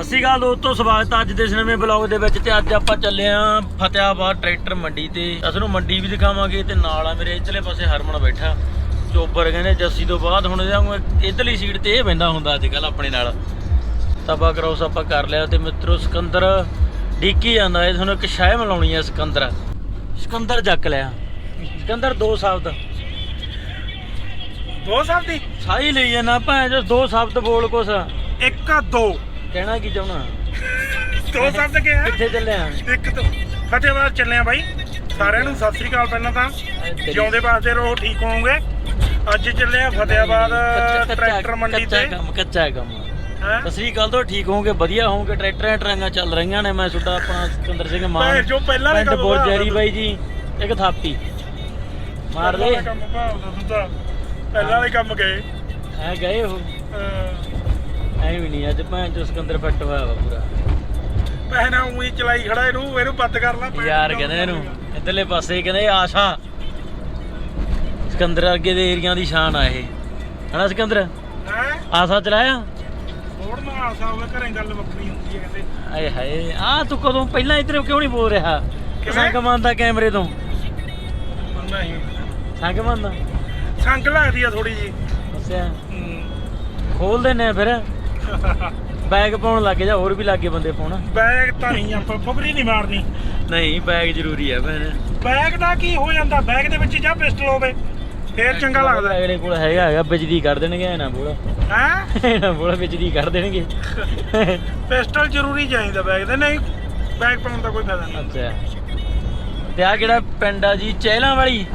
ਸਤਿ ਸ਼੍ਰੀ ਅਕਾਲ ਦੋਸਤੋ ਸਵਾਗਤ ਹੈ ਅੱਜ ਦੇ ਇਸ ਨਵੇਂ ਬਲੌਗ ਦੇ ਵਿੱਚ ਤੇ ਅੱਜ ਆਪਾਂ ਚੱਲੇ ਆਂ ਫਤਿਆਬਾਦ ਟਰੈਕਟਰ ਮੰਡੀ ਤੇ। ਅਸਲ ਨੂੰ ਮੰਡੀ ਵੀ ਦਿਖਾਵਾਂਗੇ ਤੇ ਨਾਲ ਆ ਮੇਰੇ ਇਧਰਲੇ ਪਾਸੇ ਹਰਮਨ ਬੈਠਾ। ਚੋਬਰ ਕਹਿੰਦੇ ਜੱਸੀ ਤੋਂ ਬਾਅਦ ਹੁਣ ਇਹਦਾ ਇਧਰਲੀ ਸੀਟ ਤੇ ਇਹ ਬੈੰਦਾ ਹੁੰਦਾ ਅੱਜ ਕੱਲ ਆਪਣੇ ਨਾਲ। ਤਬਾ ਕਰਾਉਸ ਆਪਾਂ ਕਰ ਲਿਆ ਤੇ ਮਿੱਤਰੋ ਸਿਕੰਦਰ ਡੀਕੀ ਜਾਂਦਾ ਇਹ ਤੁਹਾਨੂੰ ਇੱਕ ਸ਼ਾਇ ਮਿਲਾਉਣੀ ਹੈ ਸਿਕੰਦਰ। ਸਿਕੰਦਰ ਚੱਕ ਲਿਆ। ਸਿਕੰਦਰ ਦੋ ਸ਼ਬਦ ਦੋ ਸਾਹਿਬ ਦੀ ਸਾਈ ਲਈ ਜਾਣਾ ਭਾਂ ਜੋ ਦੋ ਸ਼ਬਦ ਬੋਲ ਕੁਛ। ਇੱਕ ਦੋ। ਕਹਿਣਾ ਕੀ ਚਾਹਣਾ ਦੋ ਸ਼ਬਦ ਕਿਹਾ? ਕਿੱਥੇ ਚੱਲਿਆ ਇੱਕ ਤੋਂ। ਫਤਿਹਵਾਦ ਚੱਲੇ ਆ ਬਾਈ। ਸਾਰਿਆਂ ਨੂੰ ਸਤਿ ਸ੍ਰੀ ਅਕਾਲ ਪਹਿਲਾਂ ਤਾਂ। ਜਿਉਂਦੇ ਵਾਸਤੇ ਰਹੋ ਠੀਕ ਹੋਵੋਗੇ। ਅੱਜ ਚੱਲੇ ਆ ਫਤਿਹਵਾਦ ਕੱਚਾ- ਟਰੈਕਟਰ ਮੰਡੀ ਕੱਚਾ ਤੇ ਕੰਮ ਕੱਚਾ ਕੰਮ। ਹੈਂ? ਸਤਿ ਸ੍ਰੀ ਅਕਾਲ ਤੋਂ ਠੀਕ ਹੋਵੋਗੇ ਵਧੀਆ ਹੋਵੋਗੇ ਟਰੈਕਟਰਾਂ ਟਰਾਂਗਾ ਚੱਲ ਰਹੀਆਂ ਨੇ। ਮੈਂ ਤੁਹਾਡਾ ਆਪਣਾ ਸਿਕੰਦਰ ਸਿੰਘ ਮਾਨ। ਭੈਣ ਜੋ ਪਹਿਲਾਂ ਪਿੰਡ ਕੰਮ ਬੋਰਜੈਰੀ ਭਾਲਦਾ ਬਾਈ ਜੀ ਇੱਕ ਥਾਪੀ। ਮਾਰ ਦੇ ਪਹਿਲਾਂ ਵਾਲੇ ਕੰਮ ਭਾਲਦਾ ਤੂੰ ਤਾਂ। ਪਹਿਲਾਂ ਵਾਲੇ ਕੰਮ ਗਏ। ਐ ਗਏ ਉਹ। ਅਹ ਐ ਵੀ ਨਹੀਂ ਅੱਜ ਭੈਣ ਜੋ ਸਿਕੰਦਰ ਫੱਟ ਹੋਇਆ ਵਾ ਪੂਰਾ। ਪਹਿਨਾ ਉਹੀ ਚਲਾਈ ਖੜਾ ਇਹਨੂੰ ਇਹਨੂੰ ਬੰਦ ਕਰ ਲਾ ਯਾਰ ਕਹਿੰਦੇ ਇਹਨੂੰ ਇਧਰਲੇ ਪਾਸੇ ਕਹਿੰਦੇ ਆਸ਼ਾ। ਸਿਕੰਦਰ ਅੱਗੇ ਦੇ ਏਰੀਆਂ ਦੀ ਸ਼ਾਨ ਆ ਇਹ। ਹਨਾ ਸਿਕੰਦਰ? ਹੈਂ? ਆਸਾ ਚਲਾਇਆ? ਥੋੜ ਨਾ ਆਸਾ ਹੋਵੇ ਘਰੇ ਗੱਲ ਵੱਖਰੀ ਹੁੰਦੀ ਹੈ ਕਹਿੰਦੇ। ਆਏ ਹਾਏ ਆ ਤੂੰ ਕਦੋਂ ਪਹਿਲਾਂ ਇਧਰ ਕਿਉਂ ਨਹੀਂ ਬੋਲ ਰਿਹਾ? ਸੰਗ ਮੰਨਦਾ ਕੈਮਰੇ ਤੋਂ। ਨਹੀਂ। ਸੰਗ ਮੰਨਦਾ? ਸੰਗ ਲੱਗਦੀ ਆ ਥੋੜੀ ਜੀ ਅੱਛਾ। ਖੋਲ ਦਿੰਨੇ ਆ ਫਿਰ। ਬੈਗ ਪਾਉਣ ਲੱਗੇ ਜਾ ਹੋਰ ਵੀ ਲੱਗੇ ਬੰਦੇ ਪਾਉਣ? ਬੈਗ ਤਾਂ ਨਹੀਂ ਆਪਾਂ ਫੁਕਰੀ ਨਹੀਂ ਮਾਰਨੀ। ਨਹੀਂ ਬੈਗ ਜ਼ਰੂਰੀ ਹੈ ਭੈਣ। ਬੈਗ ਦਾ ਕੀ ਹੋ ਜਾਂਦਾ? ਬੈਗ ਦੇ ਵਿੱਚ ਜਾਂ ਪਿਸਟਲ ਹੋਵੇ? ਫੇਰ ਚੰਗਾ ਲੱਗਦਾ। ਅਗਲੇ ਕੋਲ ਹੈਗਾ ਹੈਗਾ ਬਿਜਲੀ ਕਰ ਦੇਣਗੇ ਐ ਨਾ ਬੋਲ। ਹੈ? ਨਾ ਬੋਲ ਬਿਜਲੀ ਕਰ ਦੇਣਗੇ। ਪਿਸਟਲ ਜ਼ਰੂਰੀ ਚਾਹੀਦਾ ਬੈਗ ਦੇ ਨਹੀਂ ਬੈਗ ਪਾਉਣ ਦਾ ਕੋਈ ਫਾਇਦਾ ਨਹੀਂ। ਅੱਛਾ। ਤੇ ਆ ਕਿਹੜਾ ਪਿੰਡ ਆ ਜੀ? ਚਹਿਲਾਂ ਵਾਲੀ?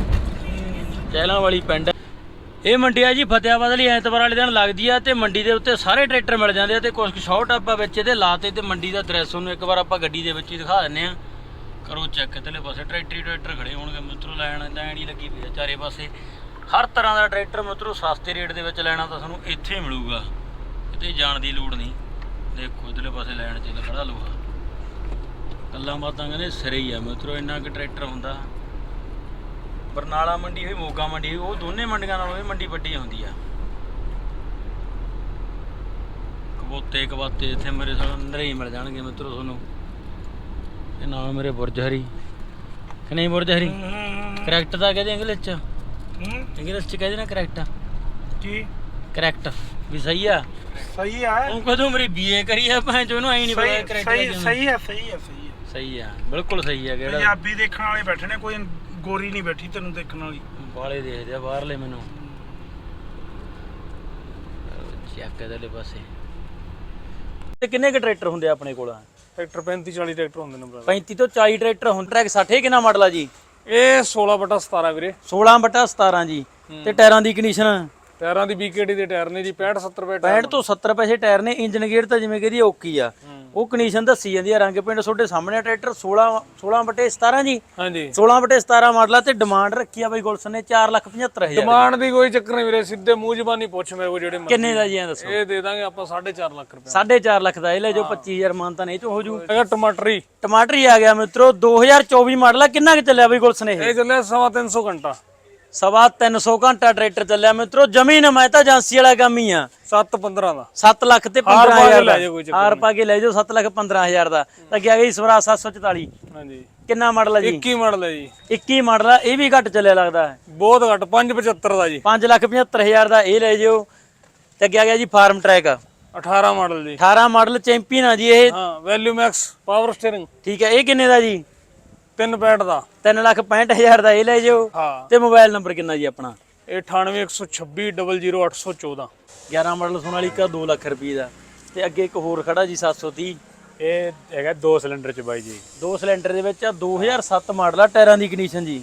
ਚਹਿਲਾਂ ਵਾਲੀ ਪਿੰਡ ਇਹ ਮੰਡੀ ਆ ਜੀ, ਫਤਿਆਬਾਦ ਲਈ ਐਤਵਾਰ ਵਾਲੇ ਦਿਨ ਲੱਗਦੀ ਆ ਤੇ ਮੰਡੀ ਦੇ ਉੱਤੇ ਸਾਰੇ ਟਰੈਕਟਰ ਮਿਲ ਜਾਂਦੇ ਆ ਤੇ ਕੁਝ ਸ਼ਾਰਟ ਆਪਾਂ ਵਿੱਚ ਇਹਦੇ ਲਾਤੇ ਤੇ ਮੰਡੀ ਦਾ ਦ੍ਰਿਸ਼ ਤੁਹਾਨੂੰ ਇੱਕ ਵਾਰ ਆਪਾਂ ਗੱਡੀ ਦੇ ਵਿੱਚ ਹੀ ਦਿਖਾ ਦਿੰਨੇ ਆ। ਕਰੋ ਚੈੱਕ ਇਧਰਲੇ ਪਾਸੇ, ਟਰੈਕਟਰ ਹੀ ਟਰੈਕਟਰ ਖੜੇ ਹੋਣਗੇ, ਮਿੱਤਰੋ ਲੈਣ ਲੈਣ ਹੀ ਲੱਗੀ ਪਈ ਆ ਚਾਰੇ ਪਾਸੇ। ਹਰ ਤਰ੍ਹਾਂ ਦਾ ਟਰੈਕਟਰ ਮਿੱਤਰੋ ਸਸਤੇ ਰੇਟ ਦੇ ਵਿੱਚ ਲੈਣਾ ਤਾਂ ਤੁਹਾਨੂੰ ਇੱਥੇ ਹੀ ਮਿਲੂਗਾ, ਕਿਤੇ ਜਾਣ ਦੀ ਲੋੜ ਨਹੀਂ। ਦੇਖੋ ਇਧਰਲੇ ਪਾਸੇ ਲੈਣ ਚ ਖੜਾ ਲੋਹਾ। ਗੱਲਾਂ ਬਾਤਾਂ ਕਹਿੰਦੇ ਸਿਰੇ ਹੀ ਆ ਮਿੱਤਰੋ, ਇੰਨਾ ਕਿ ਟਰੈਕਟਰ ਹੁੰਦਾ। ਬਰਨਾਲਾ ਮੰਡੀ ਹੋਈ ਮੋਗਾ ਮੰਡੀ ਹੋਈ ਉਹ ਦੋਨੇ ਮੰਡੀਆਂ ਨਾਲੋਂ ਇਹ ਮੰਡੀ ਵੱਡੀ ਹੁੰਦੀ ਆ। ਕਬੂਤੇ ਕਬਾਤੇ ਇੱਥੇ ਮੇਰੇ ਅੰਦਰ ਹੀ ਮਿਲ ਜਾਣਗੇ ਮਿੱਤਰੋ ਤੁਹਾਨੂੰ। ਇਹ ਨਾਲ ਮੇਰੇ ਬੁਰਜ ਹਰੀ ਕਿ ਨਹੀਂ ਬੁਰਜ ਹਰੀ ਕਰੈਕਟ ਦਾ ਕਹਦੇ ਇੰਗਲਿਸ਼ ਚ। ਹੂੰ? ਇੰਗਲਿਸ਼ ਚ ਕਹਦੇ ਨਾ ਕਰੈਕਟ। ਕੀ? ਕਰੈਕਟ। ਵੀ ਸਹੀ ਆ? ਸਹੀ ਆ। ਉਹ ਕਦੋਂ ਮੇਰੀ ਬੀਏ ਕਰੀ ਆ ਭਾਂ ਚੋਂ ਇਹਨੂੰ ਐ ਨਹੀਂ ਪਤਾ ਕਰੈਕਟ ਸਹੀ ਸਹੀ ਆ ਸਹੀ ਆ ਸਹੀ ਆ। ਸਹੀ ਆ ਬਿਲਕੁਲ ਸਹੀ ਆ ਕਿਹੜਾ ਪੰਜਾਬੀ ਦੇਖਣ ਵਾਲੇ ਬੈਠੇ ਨੇ ਕੋਈ ਗੋਰੀ ਨਹੀਂ ਬੈਠੀ ਤੈਨੂੰ ਦੇਖਣ ਵਾਲੀ। ਬਾਲੇ ਦੇਖਦੇ ਆ ਬਾਹਰਲੇ ਮੈਨੂੰ। ਚੈੱਕ ਇਧਰਲੇ ਪਾਸੇ। ਤੇ ਕਿੰਨੇ ਕ ਟਰੈਕਟਰ ਹੁੰਦੇ ਆ ਆਪਣੇ ਕੋਲ? ਟਰੈਕਟਰ 35 40 ਟਰੈਕਟਰ ਹੁੰਦੇ ਨੇ 35 ਤੋਂ 40 ਟਰੈਕਟਰ ਹੁੰਦੇ। ਟਰੈਕ 60 ਕਿੰਨਾ ਮਾਡਲ ਆ ਜੀ? ਇਹ 16 ਬਟਾ 17 ਵੀਰੇ। 16 ਬਟਾ 17 ਜੀ। ਤੇ ਟਾਇਰਾਂ ਦੀ ਕੰਡੀਸ਼ਨ ਟਾਇਰਾਂ ਦੀ BKD ਦੇ ਟਾਇਰ ਨੇ ਜੀ 65 70 ਰੁਪਏ 65 ਤੋਂ 70 ਪੈਸੇ ਟਾਇਰ ਨੇ। ਇੰਜਨ ਗੇਅਰ ਤਾਂ ਜਿਵੇਂ ਕਹਦੀ ਓਕੀ ਆ। ਉਹ ਕੰਡੀਸ਼ਨ ਦੱਸੀ ਜਾਂਦੀ ਆ ਰੰਗ ਪਿੰਡ ਤੁਹਾਡੇ ਸਾਹਮਣੇ ਆ ਟਰੈਕਟਰ 16 16 ਬਟੇ 17 ਜੀ। ਹਾਂਜੀ। 16 ਬਟੇ 17 ਮਾਡਲ ਆ ਤੇ ਡਿਮਾਂਡ ਰੱਖੀ ਆ ਬਾਈ ਗੁਲਸ਼ਨ ਨੇ 475000 ਡਿਮਾਂਡ ਦੀ। ਕੋਈ ਚੱਕਰ ਨਹੀਂ ਵੀਰੇ ਸਿੱਧੇ ਮੂੰਹ ਜ਼ਬਾਨੀ ਪੁੱਛ ਮੇਰੇ ਕੋਲ ਜਿਹੜੇ। ਕਿੰਨੇ ਦਾ ਜੀ ਐ ਦੱਸੋ। ਇਹ ਦੇ ਦਾਂਗੇ ਆਪਾਂ 4.5 ਲੱਖ ਰੁਪਏ। 4.5 ਲੱਖ ਦਾ ਇਹ ਲੈ ਜੋ 25000 ਮਾਨਤਾ ਨਹੀਂ ਚ ਹੋ ਜੂ। ਹੈਗਾ ਟਮਾਟਰੀ। ਟਮਾਟਰ ਹੀ ਆ ਗਿਆ ਮਿੱਤਰੋ 2024 ਮਾਡਲ ਆ ਕਿੰਨਾ ਕਿ ਚੱਲਿਆ ਬਈ ਗੁਲਸ਼ਨ ਇਹ? ਇਹ ਚੱਲਿਆ ਸਵਾ 300 ਘੰਟਾ। ਸਵਾ 300 ਘੰਟਾ ਟਰੈਕਟਰ ਚੱਲਿਆ ਮਿੱਤਰੋ ਜ਼ਮੀਨ ਮੈਂ ਤਾਂ ਏਜੰਸੀ ਵਾਲਾ ਕੰਮ ਹੀ ਆ। 7 15 ਦਾ। 7 ਲੱਖ ਤੇ ਹਾਰ ਪਾ ਕੇ 15000 ਲੈ ਦਾ ਜਾਓ ਕੋਈ ਚੱਕਰ ਹਾਰ ਪਾ ਕੇ ਲੈ ਜਾਓ 7 ਲੱਖ 15000 ਦਾ। ਤਾਂ ਗਿਆ ਗਈ ਸਵਰਾ 744 ਹਾਂਜੀ। ਕਿੰਨਾ ਮਾਡਲ ਆ ਜੀ? 21 ਮਾਡਲ ਹੈ ਜੀ। 21 ਮਾਡਲ ਆ ਇਹ ਵੀ ਘੱਟ ਚੱਲਿਆ ਲੱਗਦਾ ਹੈ। ਬਹੁਤ ਘੱਟ 575 ਦਾ ਜੀ। 5 ਲੱਖ 75000 ਦਾ ਇਹ ਲੈ ਜਿਓ। ਤੇ ਅੱਗੇ ਆ ਗਿਆ ਜੀ ਫਾਰਮ ਟਰੈਕ 18 ਮਾਡਲ ਜੀ। 18 ਮਾਡਲ ਚੈਂਪੀਅਨ ਆ ਜੀ ਇਹ। ਹਾਂ ਵੈਲਿਊ ਮੈਕਸ ਪਾਵਰ ਸਟੀਅਰਿੰਗ। ਠੀਕ ਹੈ ਇਹ ਕਿੰਨੇ ਦਾ ਜੀ? 3 ਪੈਡ ਦਾ। 3 ਲੱਖ 65000 ਦਾ ਇਹ ਲੈ ਜਿਓ। ਹਾਂ। ਤੇ ਮੋਬਾਈਲ ਨੰਬਰ ਕਿੰਨਾ ਜੀ ਆਪਣਾ? ਇਹ 98126 00814 11 ਮਾਡਲ ਸੋਨਾਲੀਕਾ 2 ਲੱਖ ਰੁਪਏ ਦਾ। ਤੇ ਅੱਗੇ ਇੱਕ ਹੋਰ ਖੜਾ ਜੀ 730 ਇਹ ਹੈਗਾ 2 ਸਿਲੰਡਰ ਚ ਬਾਈ ਜੀ। ਦੋ ਸਿਲੰਡਰ ਦੇ ਵਿੱਚ ਆ 2007 ਮਾਡਲ ਆ ਟਾਇਰਾਂ ਦੀ ਕੰਡੀਸ਼ਨ ਜੀ।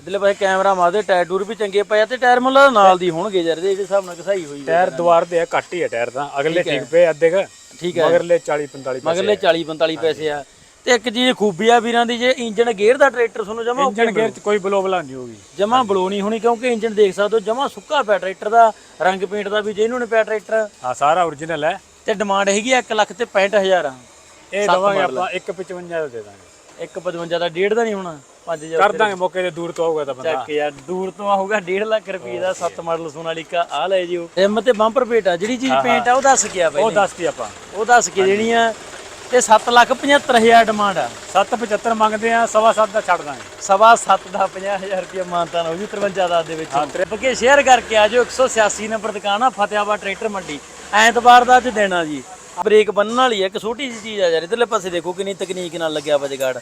ਇਧਰਲੇ ਪਾਸੇ ਕੈਮਰਾ ਮਾਰਦੇ ਟਾਇਰ ਟੂਰ ਵੀ ਚੰਗੇ ਪਏ ਆ ਤੇ ਟਾਇਰ ਮੁੱਲਾ ਨਾਲ ਦੀ ਹੋਣਗੇ ਯਾਰ ਇਹਦੇ ਹਿਸਾਬ ਨਾਲ ਘਸਾਈ ਹੋਈ ਟਾਇਰ ਦੁਆਰ ਦੇ ਆ ਘੱਟ ਹੀ ਆ ਟਾਇਰ ਤਾਂ। ਅਗਲੇ ਠੀਕ ਪਏ ਅੱਧੇ ਕ। ਠੀਕ ਹੈ। ਮਗਰਲੇ 40 45 ਮਗਰਲੇ 40 45 ਪੈਸੇ ਆ। ਤੇ ਇੱਕ ਚੀਜ਼ ਖੂਬੀ ਆ ਵੀਰਾਂ ਦੀ ਜੇ ਇੰਜਨ ਗੇਅਰ ਦਾ ਟਰੈਕਟਰ ਤੁਹਾਨੂੰ ਜਮਾ ਇੰਜਨ ਗੇਅਰ ਚ ਕੋਈ ਬਲੋਬਲਾ ਨਹੀਂ ਹੋਗੀ ਜਮਾ ਬਲੋ ਨਹੀਂ ਹੋਣੀ ਕਿਉਂਕਿ ਇੰਜਨ ਦੇਖ ਸਕਦੇ ਹੋ ਜਮਾ ਸੁੱਕਾ ਪਿਆ ਟਰੈਕਟਰ ਦਾ ਰੰਗ ਪੇਂਟ ਦਾ ਵੀ ਜਿਹਨੂੰ ਨੇ ਪਿਆ ਟਰੈਕਟਰ। ਹਾਂ ਸਾਰਾ origignal ਹੈ। ਤੇ ਡਿਮਾਂਡ ਹੈਗੀ ਆ 1 ਲੱਖ ਤੇ 65000 ਆ। ਇਹ ਦਵਾਂਗੇ ਆਪਾਂ 155 ਦਾ ਦੇ ਦਾਂਗੇ। 155 ਦਾ ਡੇਢ ਦਾ ਨਹੀਂ ਹੋਣਾ 5000 ਕਰ ਦਾਂਗੇ ਮੌਕੇ ਤੇ ਦੂਰ ਤੋਂ ਆਊਗਾ ਤਾਂ ਬੰਦਾ। ਚੱਕ ਯਾਰ ਦੂਰ ਤੋਂ ਆਊਗਾ 1.5 ਲੱਖ ਰੁਪਏ ਦਾ 7 ਮਾਡਲ ਸੋਨਾਲੀਕਾ ਆ ਲੈ ਜਿਓ। ਰਿਮ ਤੇ ਬੰਪਰ ਪੇਟ ਆ ਜਿਹੜੀ ਚੀਜ਼ ਪੇਂਟ ਆ ਉਹ ਦੱਸ ਗਿਆ ਉਹ ਬਾਈ? ਦੱਸਤੀ ਆਪਾਂ। ਉਹ ਦੱਸ ਕੇ ਦੇਣੀ ਆ? ਤੇ 7 ਲੱਖ 75000 ਡਿਮਾਂਡ ਆ। 775 ਮੰਗਦੇ ਆ ਸਵਾ ਸੱਤ ਦਾ ਛੱਡ ਦਾਂਗੇ। ਸਵਾ 7 ਦਾ 50000 ਰੁਪਏ ਮਾਨਤਾਨ ਹੋ ਜੂ 53 ਦਾ ਦੇ ਵਿੱਚ। ਬਕੇ ਸ਼ੇਅਰ ਕਰਕੇ ਆ ਜਾਓ 186 ਨੰਬਰ ਦੁਕਾਨ ਆ ਫਤਿਆਬਾਦ ਟਰੈਕਟਰ ਮੰਡੀ। ਐਤਵਾਰ ਦਾ ਅੱਜ ਦੇਣਾ ਜੀ। ਬ੍ਰੇਕ ਬੰਨਣ ਵਾਲੀ ਆ ਇੱਕ ਛੋਟੀ ਜਿਹੀ ਚੀਜ਼ ਆ ਯਾਰ ਇਧਰਲੇ ਪਾਸੇ ਦੇਖੋ ਕਿੰਨੀ ਤਕਨੀਕ ਨਾਲ ਲੱਗਿਆ ਵਾ ਜਗਾੜ।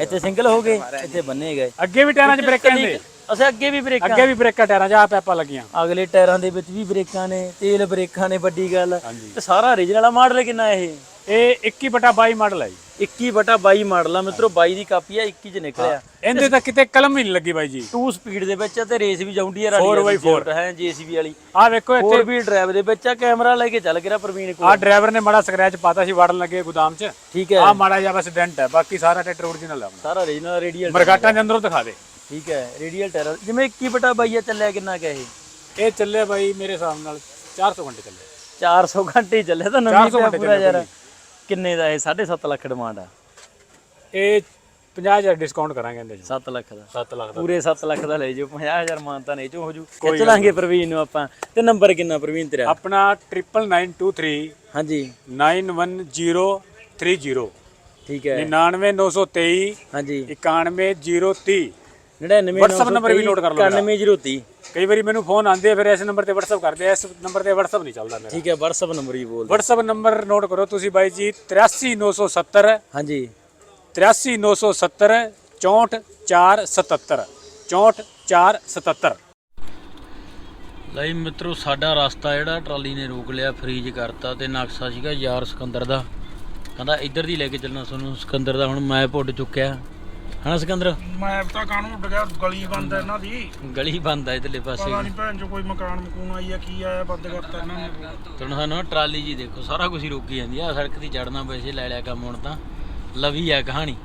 ਇੱਥੇ ਸਿੰਗਲ ਹੋ ਗਏ ਇੱਥੇ ਬੰਨੇ ਗਏ। ਅੱਗੇ ਵੀ ਟਾਇਰਾਂ 'ਚ ਬ੍ਰੇਕਾਂ ਨੇ। ਅਸੀਂ ਅੱਗੇ ਵੀ ਬ੍ਰੇਕਾਂ। ਅੱਗੇ ਵੀ ਬ੍ਰੇਕਾਂ ਟਾਇਰਾਂ 'ਚ ਆ ਪੈਪਾਂ ਲੱਗੀਆਂ। ਅਗਲੇ ਟਾਇਰਾਂ ਦੇ ਵਿੱਚ ਵੀ ਬ੍ਰੇਕਾਂ ਨੇ ਤੇਲ ਬ੍ਰੇਕਾਂ ਨੇ ਵੱਡੀ ਗੱਲ। ਤੇ ਸਾਰਾ ਓਰੀਜਨਲ ਮਾਡਲ ਕਿੰਨਾ ਇਹ? ਇਹ 21 ਬਟਾ 22 ਮਾਡਲ ਹੈ ਜੀ। 21 ਬਟਾ 22 ਮਾਡਲ ਆ ਮਿੱਤਰੋ 22 ਦੀ ਕਾਪੀ ਆ 21 ਚ ਨਿਕਲਿਆ। ਇਹਦੇ ਤਾਂ ਕਿਤੇ ਕਲਮ ਹੀ ਨਹੀਂ ਲੱਗੀ ਬਾਈ ਜੀ। 2 ਸਪੀਡ ਦੇ ਵਿੱਚ ਆ ਤੇ ਰੇਸ ਵੀ ਜਾਉਂਦੀ ਆ 4x4 ਹੈ ਜੀਸੀਬੀ ਵਾਲੀ। ਆ ਵੇਖੋ ਇੱਥੇ 4 ਵੀ ਡਰਾਈਵ ਦੇ ਵਿੱਚ ਆ ਕੈਮਰਾ ਲੈ ਕੇ ਚੱਲ ਗਿਆ ਪ੍ਰਵੀਨ ਕੋਲ। ਆ ਡਰਾਈਵਰ ਨੇ ਮਾੜਾ ਸਕ੍ਰੈਚ ਪਾਤਾ ਸੀ ਵੜਨ ਲੱਗੇ ਗੋਦਾਮ 'ਚ। ਠੀਕ ਹੈ। ਆ ਮਾੜਾ ਜਿਹਾ ਬਸ ਡੈਂਟ ਹੈ ਬਾਕੀ ਸਾਰਾ ਟਰੈਕਟਰ ਓਰੀਜਨਲ ਆਪਣਾ। ਸਾਰਾ ਓਰੀਜਨਲ ਰੇਡੀਅਲ ਮਰਗਾਟਾਂ ਦੇ ਅੰਦਰੋਂ ਦਿਖਾ ਦੇ। ਠੀਕ ਹੈ ਰੇਡੀਅਲ ਟਾਇਰ ਜਿਵੇਂ 21 ਬਟਾ 22 ਆ ਚੱਲਿਆ ਕਿੰਨਾ ਕੁ ਇਹ? ਇਹ ਚੱਲੇ ਬਾਈ ਮੇਰੇ ਹਿਸਾਬ ਨਾਲ 400 ਘੰਟੇ ਚੱਲੇ 400 ਘੰਟੇ ਚੱਲਿਆ ਤਾਂ ਨਵੀਂ 400 ਪਿਆ ਘੰਟੇ ਪੂਰਾ ਚੱਲਿਆ ਯਾਰ। ਕਿੰਨੇ ਦਾ ਇਹ? 7.5 ਲੱਖ ਡਿਮਾਂਡ ਆ। ਇਹ 50000 ਡਿਸਕਾਊਂਟ ਕਰਾਂਗੇ ਇਹਦੇ 'ਚ। 7 ਲੱਖ ਦਾ। 7 ਲੱਖ ਦਾ। ਪੂਰੇ 7 ਲੱਖ ਦਾ ਲੈ ਜਾਓ। 50000 ਮਾਨਤਾ ਨਹੀਂ ਚੋ ਹੋ ਜੂ ਖਿੱਚ ਲਾਂਗੇ ਪ੍ਰਵੀਨ ਨੂੰ ਆਪਾਂ। ਤੇ ਨੰਬਰ ਕਿੰਨਾ ਪ੍ਰਵੀਨ ਤੇਰਾ? ਆਪਣਾ 99923 ਹਾਂਜੀ। 91030 ਠੀਕ ਹੈ। 99923 ਹਾਂਜੀ। 91030 99 WhatsApp ਨੰਬਰ ਵੀ note ਕਰ ਲਓ 99030 ਕਈ ਵਾਰੀ ਮੈਨੂੰ ਫੋਨ ਆਉਂਦੇ ਆ ਫਿਰ ਇਸ ਨੰਬਰ ਤੇ WhatsApp ਕਰਦੇ ਆ ਇਸ ਨੰਬਰ ਤੇ WhatsApp ਨਹੀਂ ਚੱਲਦਾ ਮੇਰਾ। ਠੀਕ ਹੈ WhatsApp ਨੰਬਰ ਹੀ ਬੋਲ WhatsApp ਨੰਬਰ ਨੋਟ ਕਰੋ ਤੁਸੀਂ ਬਾਈ ਜੀ 83970 ਹਾਂਜੀ। 83970 64477 64477 ਲਈ ਮਿੱਤਰੋ ਸਾਡਾ ਰਸਤਾ ਜਿਹੜਾ ਟਰਾਲੀ ਨੇ ਰੋਕ ਲਿਆ ਫਰੀਜ ਕਰਤਾ ਤੇ ਨਕਸ਼ਾ ਸੀਗਾ ਯਾਰ ਸਿਕੰਦਰ ਦਾ। ਕਹਿੰਦਾ ਇੱਧਰ ਦੀ ਲੈ ਕੇ ਚੱਲਣਾ ਤੁਹਾਨੂੰ ਸਿਕੰਦਰ ਦਾ ਹੁਣ ਮੈਪ ਉੱਡ ਚੁੱਕਿਆ। ਹਨਾ ਸਿਕੰਦਰ? ਮੈਂ ਤਾਂ ਕਾਹਨੂੰ ਉੱਡ ਗਿਆ ਗਲੀ ਬੰਦ ਹੈ ਇਹਨਾਂ ਦੀ। ਗਲੀ ਬੰਦ ਆ ਇਧਰਲੇ ਪਾਸੇ। ਪਤਾ ਨਹੀਂ ਭੈਣ ਚੋ ਕੋਈ ਮਕਾਨ ਮਕੂਨ ਆਈ ਆ ਕੀ ਆਇਆ ਬੰਦ ਕਰਤਾ ਇਹਨਾਂ ਨੇ। ਤੁਹਾਨੂੰ ਸਾਨੂੰ ਨਾ ਟਰਾਲੀ ਜੀ ਦੇਖੋ ਸਾਰਾ ਕੁਝ ਹੀ ਰੋਕੀ ਜਾਂਦੀ ਆ ਸੜਕ ਦੀ ਚੜਨਾ ਵੈਸੇ ਲੈ ਲਿਆ ਕੰਮ ਹੁਣ ਤਾਂ। ਲਵੀ ਆ ਕਹਾਣੀ।